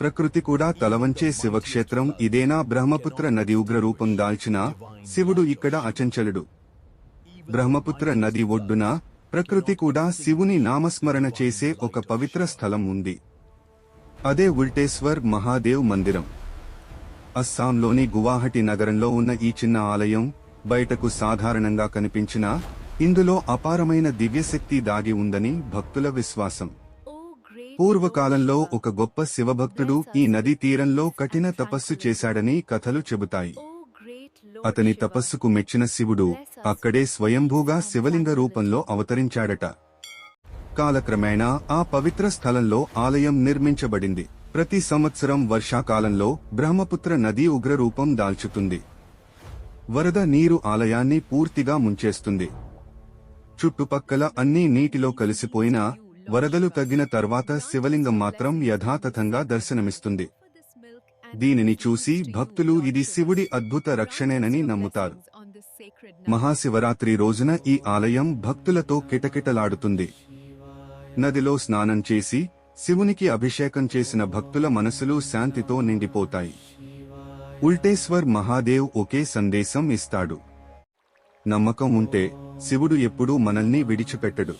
ప్రకృతి కూడా తలవంచే శివక్షేత్రం ఇదేనా బ్రహ్మపుత్ర నది ఉగ్ర రూపం దాల్చిన శివుడు ఇక్కడ అచంచలుడు. బ్రహ్మపుత్ర నది ఒడ్డున ప్రకృతి కూడా శివుని నామస్మరణ చేసే ఒక పవిత్ర స్థలం ఉంది. అదే ఉల్టేశ్వర్ మహాదేవ్ మందిరం. అస్సాంలోని గువాహటి నగరంలో ఉన్న ఈ చిన్న ఆలయం బయటకు సాధారణంగా కనిపించినా ఇందులో అపారమైన దివ్యశక్తి దాగి ఉందని భక్తుల విశ్వాసం. పూర్వకాలంలో ఒక గొప్ప శివభక్తుడు ఈ నదీ తీరంలో కఠిన తపస్సు చేశాడని కథలు చెబుతాయి. అతని తపస్సుకు మెచ్చిన శివుడు అక్కడే స్వయంభూగా శివలింగ రూపంలో అవతరించాడట. కాలక్రమేణా ఆ పవిత్ర స్థలంలో ఆలయం నిర్మించబడింది. ప్రతి సంవత్సరం వర్షాకాలంలో బ్రహ్మపుత్ర నది ఉగ్రరూపం దాల్చుతుంది. వరద నీరు ఆలయాన్ని పూర్తిగా ముంచేస్తుంది. చుట్టుపక్కల అన్నీ నీటిలో కలిసిపోయినా వరదలు తగ్గిన తర్వాత శివలింగం మాత్రం యథాతథంగా దర్శనమిస్తుంది. దీనిని చూసి భక్తులు ఇది శివుడి అద్భుత రక్షణేనని నమ్ముతారు. మహాశివరాత్రి రోజున ఈ ఆలయం భక్తులతో కిటకిటలాడుతుంది. నదిలో స్నానం చేసి శివునికి అభిషేకం చేసిన భక్తుల మనసులు శాంతితో నిండిపోతాయి. ఉల్టేశ్వర్ మహాదేవ్ ఒకే సందేశం ఇస్తాడు. నమ్మకం ఉంటే శివుడు ఎప్పుడూ మనల్ని విడిచిపెట్టడు.